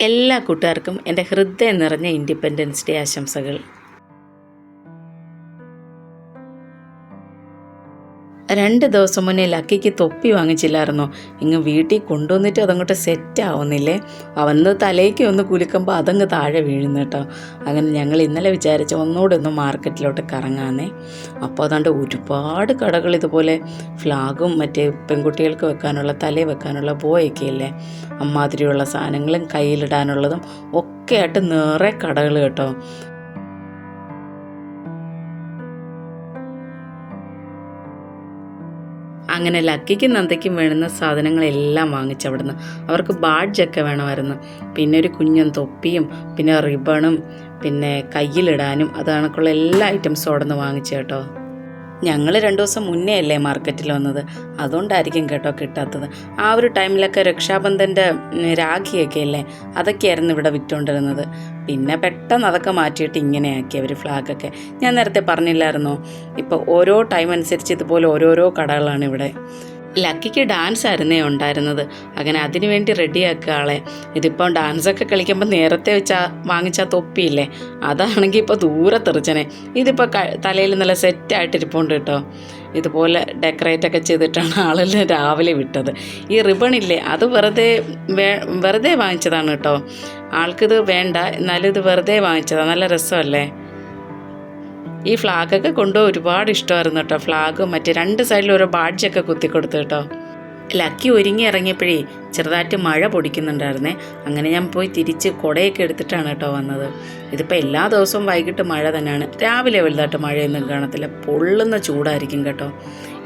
എല്ലാ കൂട്ടുകാർക്കും എന്റെ ഹൃദയം നിറഞ്ഞ ഇൻഡിപെൻഡൻസ് ഡേ ആശംസകൾ. രണ്ട് ദിവസം മുന്നേ ലക്കിക്ക് തൊപ്പി വാങ്ങിച്ചില്ലായിരുന്നു? ഇങ്ങ് വീട്ടിൽ കൊണ്ടുവന്നിട്ട് അതങ്ങോട്ട് സെറ്റ് ആവുന്നില്ലേ? അവന്ന് തലേക്ക് ഒന്ന് കുലുക്കുമ്പോൾ അതങ്ങ് താഴെ വീഴുന്നു കേട്ടോ. അങ്ങനെ ഞങ്ങൾ ഇന്നലെ വിചാരിച്ച ഒന്നുകൂടെ ഒന്ന് മാർക്കറ്റിലോട്ട് കറങ്ങാന്നേ. അപ്പോൾ അതാണ്ട് ഒരുപാട് കടകൾ ഇതുപോലെ ഫ്ലാഗും മറ്റേ പെൺകുട്ടികൾക്ക് വെക്കാനുള്ള തലേ വെക്കാനുള്ള ബോയൊക്കെ ഇല്ലേ? അമ്മാതിരിയുള്ള സാധനങ്ങളും കയ്യിലിടാനുള്ളതും ഒക്കെ ആയിട്ട് നിറയെ കടകൾ കേട്ടോ. അങ്ങനെ ലക്കിക്കും നന്ദയ്ക്കും വേണ്ടുന്ന സാധനങ്ങളെല്ലാം വാങ്ങിച്ചു അവിടുന്ന്. അവർക്ക് ബാഡ്ജൊക്കെ വേണമായിരുന്നു. പിന്നെ ഒരു കുഞ്ഞൻ തൊപ്പിയും പിന്നെ റിബണും പിന്നെ കയ്യിലിടാനും അത് എല്ലാ ഐറ്റംസും അവിടെ നിന്ന് വാങ്ങിച്ചു കേട്ടോ. ഞങ്ങൾ രണ്ടു ദിവസം മുന്നേ അല്ലേ മാർക്കറ്റിൽ വന്നത്? അതുകൊണ്ടായിരിക്കും കേട്ടോ കിട്ടാത്തത്. ആ ഒരു ടൈമിലൊക്കെ രക്ഷാബന്ധന്റെ രാഖിയൊക്കെ അല്ലേ? അതൊക്കെയായിരുന്നു ഇവിടെ വിറ്റുകൊണ്ടിരുന്നത് പിന്നെ പെട്ടെന്ന് അതൊക്കെ മാറ്റിയിട്ട് ഇങ്ങനെയാക്കി അവർ ഫ്ലാഗൊക്കെ ഞാൻ നേരത്തെ പറഞ്ഞില്ലായിരുന്നോ? ഇപ്പോൾ ഓരോ ടൈം അനുസരിച്ച് ഇതുപോലെ ഓരോരോ കടകളാണ് ഇവിടെ. ലക്കിക്ക് ഡാൻസ് ആയിരുന്നേ ഉണ്ടായിരുന്നത്. അങ്ങനെ അതിനു വേണ്ടി റെഡിയാക്കുക ആളെ. ഇതിപ്പം ഡാൻസൊക്കെ കളിക്കുമ്പോൾ നേരത്തെ വെച്ച വാങ്ങിച്ച തൊപ്പിയില്ലേ? അതാണെങ്കിൽ ഇപ്പോൾ ദൂരെ തെറിച്ചനെ ഇതിപ്പോൾ തലയിൽ നല്ല സെറ്റായിട്ടിരിപ്പുണ്ട് കേട്ടോ. ഇതുപോലെ ഡെക്കറേറ്റ് ഒക്കെ ചെയ്തിട്ടാണ് ആളെല്ലാം രാവിലെ വിട്ടത്. ഈ റിബണില്ലേ അത് വെറുതെ വെറുതെ വാങ്ങിച്ചതാണ് കേട്ടോ. ആൾക്കിത് വേണ്ട എന്നാലും ഇത് വെറുതെ വാങ്ങിച്ചതാണ് നല്ല രസമല്ലേ? ഈ ഫ്ലാഗൊക്കെ കൊണ്ടുപോയി ഒരുപാട് ഇഷ്ടമായിരുന്നു കേട്ടോ. ഫ്ലാഗും മറ്റേ രണ്ട് സൈഡിൽ ഓരോ ബാഡ്ജൊക്കെ കുത്തി കൊടുത്തു കേട്ടോ. ലക്കി ഒരുങ്ങി ഇറങ്ങിയപ്പോഴേ ചെറുതായിട്ട് മഴ പൊടിക്കുന്നുണ്ടായിരുന്നേ. അങ്ങനെ ഞാൻ പോയി തിരിച്ച് കുടയൊക്കെ എടുത്തിട്ടാണ് കേട്ടോ വന്നത്. ഇതിപ്പോൾ എല്ലാ ദിവസവും വൈകിട്ട് മഴ തന്നെയാണ്. രാവിലെ വലുതായിട്ട് മഴയൊന്നും കാണത്തില്ല. പൊള്ളുന്ന ചൂടായിരിക്കും കേട്ടോ.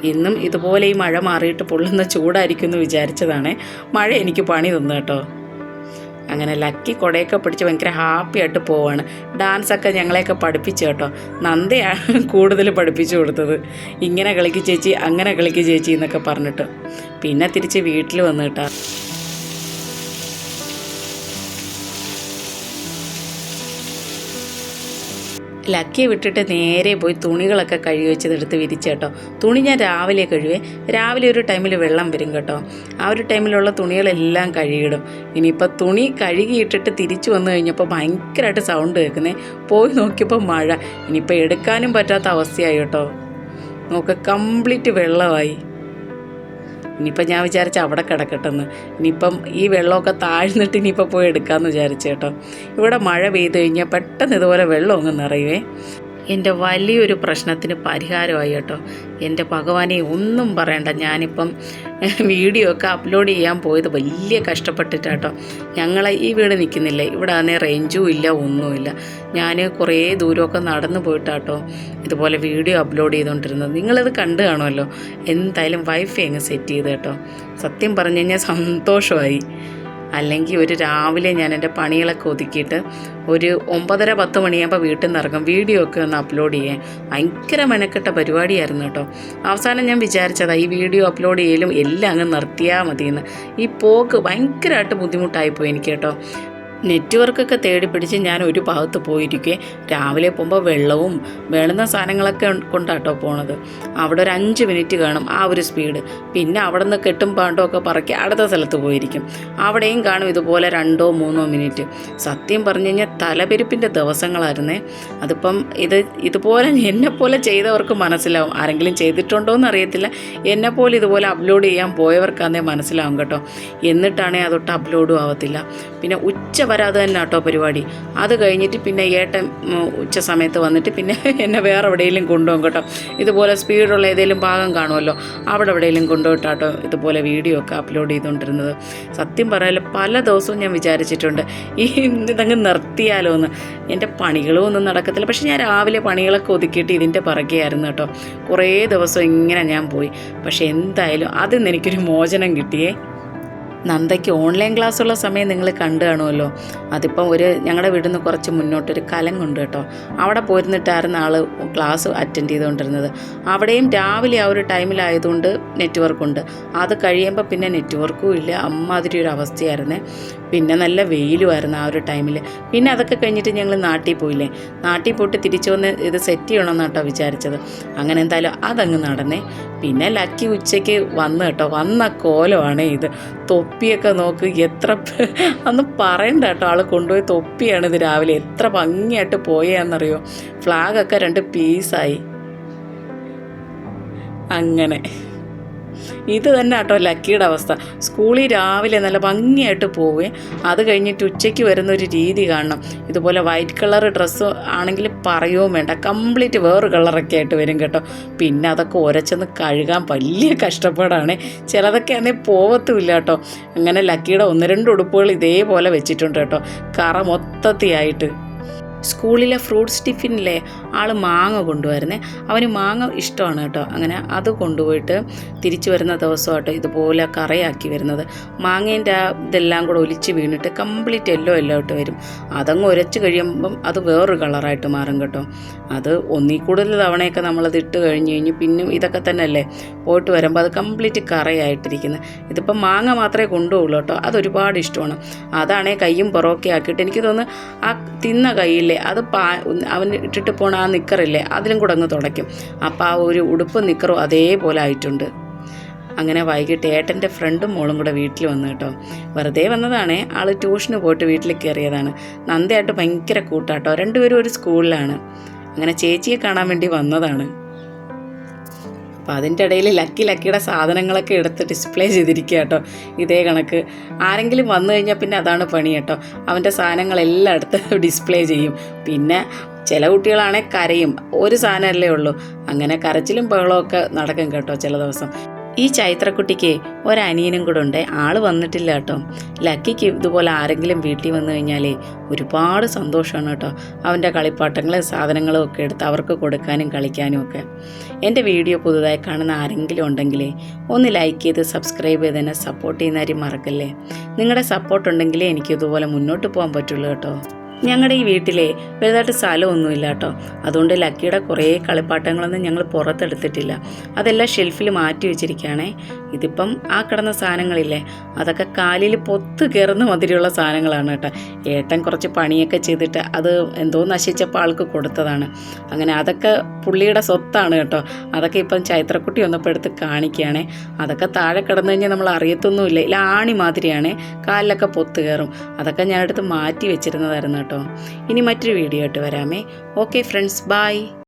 ഇന്നും ഇതുപോലെ ഈ മഴ മാറിയിട്ട് പൊള്ളുന്ന ചൂടായിരിക്കും എന്ന് വിചാരിച്ചതാണ്. മഴ എനിക്ക് പണി തന്നു കേട്ടോ. അങ്ങനെ ലക്കി കുടയൊക്കെ പിടിച്ച് ഭയങ്കര ഹാപ്പി ആയിട്ട് പോവാണ്. ഡാൻസൊക്കെ ഞങ്ങളെയൊക്കെ പഠിപ്പിച്ചു കേട്ടോ. നന്ദയാണ് കൂടുതൽ പഠിപ്പിച്ചു കൊടുത്തത്. ഇങ്ങനെ കളിക്ക് ചേച്ചി അങ്ങനെ കളിക്ക് ചേച്ചി എന്നൊക്കെ പറഞ്ഞിട്ട്. പിന്നെ തിരിച്ച് വീട്ടിൽ വന്നു കേട്ടോ. ലക്കിയെ വിട്ടിട്ട് നേരെ പോയി തുണികളൊക്കെ കഴുകി വെച്ചതെടുത്ത് വിരിച്ചു കേട്ടോ. തുണി ഞാൻ രാവിലെ കഴുകേ രാവിലെ ഒരു ടൈമിൽ വെള്ളം വരും കേട്ടോ. ആ ഒരു ടൈമിലുള്ള തുണികളെല്ലാം കഴുകിയിടും. ഇനിയിപ്പോൾ തുണി കഴുകിയിട്ടിട്ട് തിരിച്ചു വന്നു കഴിഞ്ഞപ്പോൾ ഭയങ്കരമായിട്ട് സൗണ്ട് കേൾക്കുന്നേ. പോയി നോക്കിയപ്പോൾ മഴ. ഇനിയിപ്പോൾ എടുക്കാനും പറ്റാത്ത അവസ്ഥയായി കേട്ടോ. നോക്ക് കംപ്ലീറ്റ് വെള്ളമായി. ഇനിയിപ്പം ഞാൻ വിചാരിച്ച അവിടെ കിടക്കട്ടെന്ന്. ഇനിയിപ്പം ഈ വെള്ളമൊക്കെ താഴ്ന്നിട്ട് ഇനിയിപ്പോൾ പോയി എടുക്കാമെന്ന് വിചാരിച്ചു കേട്ടോ. ഇവിടെ മഴ പെയ്ത് കഴിഞ്ഞാൽ പെട്ടെന്ന് ഇതുപോലെ വെള്ളം അങ്ങ് നിറയുവേ. എന്റെ വലിയൊരു പ്രശ്നത്തിന് പരിഹാരമായി കേട്ടോ. എന്റെ ഭഗവാനെ ഒന്നും പറയണ്ട. ഞാനിപ്പം വീഡിയോ ഒക്കെ അപ്ലോഡ് ചെയ്യാൻ പോയത് വലിയ കഷ്ടപ്പെട്ടിട്ടാട്ടോ ഞങ്ങൾ ഈ വീട് നിൽക്കുന്നില്ല. ഇവിടെ ആണെങ്കിൽ റേഞ്ചും ഇല്ല ഒന്നുമില്ല. ഞാൻ കുറേ ദൂരമൊക്കെ നടന്നു പോയിട്ടാട്ടോ ഇതുപോലെ വീഡിയോ അപ്ലോഡ് ചെയ്തുകൊണ്ടിരുന്നത് നിങ്ങളിത് കണ്ടു കാണുമല്ലോ. എന്തായാലും വൈഫൈ അങ്ങ് സെറ്റ് ചെയ്ത് കേട്ടോ. സത്യം പറഞ്ഞു കഴിഞ്ഞാൽ സന്തോഷമായി. അല്ലെങ്കിൽ ഒരു രാവിലെ ഞാൻ എന്റെ പണികളൊക്കെ ഒതുക്കിയിട്ട് ഒരു ഒമ്പതര പത്ത് മണിയാകുമ്പോൾ വീട്ടിൽ നിന്ന് ഇറങ്ങും. വീഡിയോ ഒക്കെ ഒന്ന് അപ്ലോഡ് ചെയ്യാൻ. ഭയങ്കര മെനക്കെട്ട പരിപാടിയായിരുന്നു കേട്ടോ. അവസാനം ഞാൻ വിചാരിച്ചതാ ഈ വീഡിയോ അപ്ലോഡ് ചെയ്യലും എല്ലാം അങ്ങ് നിർത്തിയാൽ മതിയെന്ന്. ഈ പോക്ക് ഭയങ്കരമായിട്ട് ബുദ്ധിമുട്ടായിപ്പോയി എനിക്ക് കേട്ടോ. നെറ്റ്വർക്കൊക്കെ തേടി പിടിച്ച് ഞാൻ ഒരു ഭാഗത്ത് പോയിരിക്കെ. രാവിലെ പോകുമ്പോൾ വെള്ളവും വേണ്ടുന്ന സാധനങ്ങളൊക്കെ കൊണ്ടാട്ടോ പോണത്. അവിടെ ഒരു അഞ്ച് മിനിറ്റ് കാണും ആ ഒരു സ്പീഡ്. പിന്നെ അവിടെ നിന്ന് കെട്ടും പാണ്ടോ ഒക്കെ പറക്കി അടുത്ത സ്ഥലത്ത് പോയിരിക്കും. അവിടെയും കാണും ഇതുപോലെ രണ്ടോ മൂന്നോ മിനിറ്റ്. സത്യം പറഞ്ഞു കഴിഞ്ഞാൽ തലപെരുപ്പിന്റെ ദിവസങ്ങളായിരുന്നേ. അതിപ്പം ഇത് ഇതുപോലെ എന്നെപ്പോലെ ചെയ്തവർക്ക് മനസ്സിലാവും. ആരെങ്കിലും ചെയ്തിട്ടുണ്ടോ എന്ന് അറിയത്തില്ല. എന്നെപ്പോലെ ഇതുപോലെ അപ്ലോഡ് ചെയ്യാൻ പോയവർക്കാന്നേ മനസ്സിലാവും കേട്ടോ. എന്നിട്ടാണേ അതൊട്ട് അപ്ലോഡും ആവത്തില്ല. പിന്നെ ഉച്ച വരെ അത് തന്നെ കേട്ടോ പരിപാടി. അത് കഴിഞ്ഞിട്ട് പിന്നെ ഏട്ടൻ ഉച്ച സമയത്ത് വന്നിട്ട് പിന്നെ എന്നെ വേറെ എവിടെയെങ്കിലും കൊണ്ടുപോകും കേട്ടോ. ഇതുപോലെ സ്പീഡുള്ള ഏതെങ്കിലും ഭാഗം കാണുമല്ലോ അവിടെ എവിടെയെങ്കിലും കൊണ്ടുപോയിട്ടാട്ടോ ഇതുപോലെ വീഡിയോ ഒക്കെ അപ്ലോഡ് ചെയ്തുകൊണ്ടിരുന്നത്. സത്യം പറയാൻ പല ദിവസവും ഞാൻ വിചാരിച്ചിട്ടുണ്ട് ഈ ഇതങ്ങ് നിർത്തിയാലോ എന്ന്. എന്റെ പണികളും ഒന്നും നടക്കത്തില്ല. പക്ഷേ ഞാൻ രാവിലെ പണികളൊക്കെ ഒതുക്കിയിട്ട് ഇതിന്റെ പിറകെയായിരുന്നു കേട്ടോ. കുറേ ദിവസം ഇങ്ങനെ ഞാൻ പോയി. പക്ഷേ എന്തായാലും അതിൽ നിന്ന് എനിക്കൊരു മോചനം കിട്ടിയേ. നന്ദയ്ക്ക് ഓൺലൈൻ ക്ലാസ് ഉള്ള സമയം നിങ്ങൾ കണ്ടു കാണുമല്ലോ. അതിപ്പം ഒരു ഞങ്ങളുടെ വീട്ടിൽ നിന്ന് കുറച്ച് മുന്നോട്ടൊരു കലങ്ങുണ്ട് കേട്ടോ. അവിടെ പോയിരുന്നിട്ടായിരുന്നു ആൾ ക്ലാസ് അറ്റൻഡ് ചെയ്തുകൊണ്ടിരുന്നത് അവിടെയും രാവിലെ ആ ഒരു ടൈമിലായതുകൊണ്ട് നെറ്റ്വർക്കുണ്ട്. അത് കഴിയുമ്പോൾ പിന്നെ നെറ്റ്വർക്കും ഇല്ല. അമ്മാതിരി ഒരു അവസ്ഥയായിരുന്നേ. പിന്നെ നല്ല വെയിലുമായിരുന്നു ആ ഒരു ടൈമിൽ പിന്നെ അതൊക്കെ കഴിഞ്ഞിട്ട് ഞങ്ങൾ നാട്ടിൽ പോയില്ലേ. നാട്ടിൽ പോയിട്ട് തിരിച്ചു വന്ന് ഇത് സെറ്റ് ചെയ്യണമെന്ന് കേട്ടോ വിചാരിച്ചത്. അങ്ങനെ എന്തായാലും അതങ്ങ് നടന്നേ. പിന്നെ ലക്കി ഉച്ചയ്ക്ക് വന്ന് കേട്ടോ. വന്ന കോലമാണ് ഇത്. തൊപ്പി തൊപ്പിയൊക്കെ നോക്ക് എത്ര അന്ന് പറയണ്ട കേട്ടോ ആൾ കൊണ്ടുപോയി തൊപ്പിയാണ് ഇത് രാവിലെ. എത്ര ഭംഗിയായിട്ട് പോയാന്നറിയോ ഫ്ലാഗൊക്കെ രണ്ട് പീസായി. അങ്ങനെ. ഇത് തന്നെ കേട്ടോ ലക്കിയുടെ അവസ്ഥ. സ്കൂളിൽ രാവിലെ നല്ല ഭംഗിയായിട്ട് പോവുകയും അത് കഴിഞ്ഞിട്ട് ഉച്ചയ്ക്ക് വരുന്ന ഒരു രീതി കാണണം. ഇതുപോലെ വൈറ്റ് കളർ ഡ്രസ്സ് ആണെങ്കിൽ പറയുകയും വേണ്ട. കംപ്ലീറ്റ് വേറൊരു കളറൊക്കെ ആയിട്ട് വരും കേട്ടോ. പിന്നെ അതൊക്കെ ഉരച്ചെന്ന് കഴുകാൻ വലിയ കഷ്ടപ്പാടാണ്. ചിലതൊക്കെ ആണെങ്കിൽ പോവത്തുമില്ല കേട്ടോ. അങ്ങനെ ലക്കിയുടെ ഒന്ന് രണ്ട് ഉടുപ്പുകൾ ഇതേപോലെ വെച്ചിട്ടുണ്ട് കേട്ടോ. കറ മൊത്തത്തിയായിട്ട്. സ്കൂളിലെ ഫ്രൂട്ട്സ് ടിഫിനിലെ ആൾ മാങ്ങ കൊണ്ടുവരുന്നേ. അവന് മാങ്ങ ഇഷ്ടമാണ് കേട്ടോ. അങ്ങനെ അത് കൊണ്ടുപോയിട്ട് തിരിച്ചു വരുന്ന ദിവസമാട്ടോ ഇതുപോലെ കറയാക്കി വരുന്നത്. മാങ്ങേന്റെ ആ ഇതെല്ലാം കൂടെ ഒലിച്ച് വീണിട്ട് കംപ്ലീറ്റ് എല്ലോ എല്ലോ ആയിട്ട് വരും. അതങ്ങ് ഉരച്ച് കഴിയുമ്പം അത് വേറൊരു കളറായിട്ട് മാറും കേട്ടോ. അത് ഒന്നിൽ കൂടുതൽ തവണയൊക്കെ നമ്മളത് ഇട്ട് കഴിഞ്ഞ് കഴിഞ്ഞ് പിന്നെ ഇതൊക്കെ തന്നെയല്ലേ പോയിട്ട് വരുമ്പോൾ അത് കംപ്ലീറ്റ് കറയായിട്ടിരിക്കുന്നത് ഇതിപ്പം മാങ്ങ മാത്രമേ കൊണ്ടുപോകുള്ളൂ കേട്ടോ. അതൊരുപാട് ഇഷ്ടമാണ്. അതാണേ കൈയും പുറമൊക്കെ ആക്കിയിട്ട് എനിക്ക് തോന്നുന്നു ആ തിന്ന കൈയില്ലേ അത് പാ അവൻ ഇട്ടിട്ട് പോണ ആ നിക്കറില്ലേ? അതിലും കൂടെ അങ്ങ് തുടയ്ക്കും. അപ്പോൾ ആ ഒരു ഉടുപ്പ് നിക്കറും അതേപോലെ ആയിട്ടുണ്ട്. അങ്ങനെ വൈകിട്ട് ഏട്ടന്റെ ഫ്രണ്ടും മോളും കൂടെ വീട്ടിൽ വന്നു കേട്ടോ. വെറുതെ വന്നതാണ്. ആൾ ട്യൂഷന് പോയിട്ട് വീട്ടിൽ കയറിയതാണ്. നന്ദയായിട്ട് ഭയങ്കര കൂട്ടാട്ടോ. രണ്ടുപേരും ഒരു സ്കൂളിലാണ്. അങ്ങനെ ചേച്ചിയെ കാണാൻ വേണ്ടി വന്നതാണ്. അപ്പോൾ അതിന്റെ ഇടയിൽ ലക്കി ലക്കിയുടെ സാധനങ്ങളൊക്കെ എടുത്ത് ഡിസ്പ്ലേ ചെയ്തിരിക്കുക കേട്ടോ. ഇതേ കണക്ക്. ആരെങ്കിലും വന്നു കഴിഞ്ഞാൽ പിന്നെ അതാണ് പണി കേട്ടോ. അവന്റെ സാധനങ്ങളെല്ലാം എടുത്ത് ഡിസ്പ്ലേ ചെയ്യും. പിന്നെ ചില കുട്ടികളാണെങ്കിൽ കരയും. ഒരു സാധനമല്ലേ ഉള്ളൂ. അങ്ങനെ കരച്ചിലും ബഹളമൊക്കെ നടക്കും കേട്ടോ ചില ദിവസം. ഈ ചൈത്രക്കുട്ടിക്ക് ഒരനിയനും കൂടെ ഉണ്ട്. ആൾ വന്നിട്ടില്ല കേട്ടോ. ലക്കിക്ക് ഇതുപോലെ ആരെങ്കിലും വീട്ടിൽ വന്നു കഴിഞ്ഞാൽ ഒരുപാട് സന്തോഷമാണ് കേട്ടോ. അവന്റെ കളിപ്പാട്ടങ്ങളും സാധനങ്ങളും ഒക്കെ എടുത്ത് അവർക്ക് കൊടുക്കാനും കളിക്കാനും ഒക്കെ. എന്റെ വീഡിയോ പുതുതായി കാണുന്ന ആരെങ്കിലും ഉണ്ടെങ്കിൽ ഒന്ന് ലൈക്ക് ചെയ്ത് സബ്സ്ക്രൈബ് ചെയ്ത് തന്നെ സപ്പോർട്ട് ചെയ്യുന്നവരും മറക്കല്ലേ. നിങ്ങളുടെ സപ്പോർട്ട് ഉണ്ടെങ്കിലേ എനിക്ക് ഇതുപോലെ മുന്നോട്ട് പോകാൻ പറ്റുള്ളൂ കേട്ടോ. ഞങ്ങളുടെ ഈ വീട്ടിലെ വലുതായിട്ട് സ്ഥലമൊന്നുമില്ല കേട്ടോ അതുകൊണ്ട് ലക്കിയുടെ കുറേ കളിപ്പാട്ടങ്ങളൊന്നും ഞങ്ങൾ പുറത്തെടുത്തിട്ടില്ല. അതെല്ലാം ഷെൽഫിൽ മാറ്റി വെച്ചിരിക്കുകയാണേ. ഇതിപ്പം ആ കിടന്ന സാധനങ്ങളില്ലേ അതൊക്കെ കാലിൽ പൊത്ത് കയറുന്ന മാതിരിയുള്ള സാധനങ്ങളാണ് കേട്ടോ. ഏട്ടൻ കുറച്ച് പണിയൊക്കെ ചെയ്തിട്ട് അത് എന്തോ നശിച്ചപ്പോൾ ആൾക്ക് കൊടുത്തതാണ്. അങ്ങനെ അതൊക്കെ പുള്ളിയുടെ സ്വത്താണ് കേട്ടോ. അതൊക്കെ ഇപ്പം ചൈത്രക്കുട്ടി ഒന്നപ്പോൾ എടുത്ത് കാണിക്കുകയാണേ. അതൊക്കെ താഴെ കിടന്നു കഴിഞ്ഞാൽ നമ്മൾ അറിയത്തൊന്നുമില്ല. ഇല്ല ആണി മാതിരിയാണ്. കാലിലൊക്കെ പൊത്ത് കയറും അതൊക്കെ ഞാനെടുത്ത് മാറ്റി വെച്ചിരുന്നതായിരുന്നു കേട്ടോ. ഇനി മറ്റൊരു വീഡിയോ ആയിട്ട് വരാമേ. Okay friends bye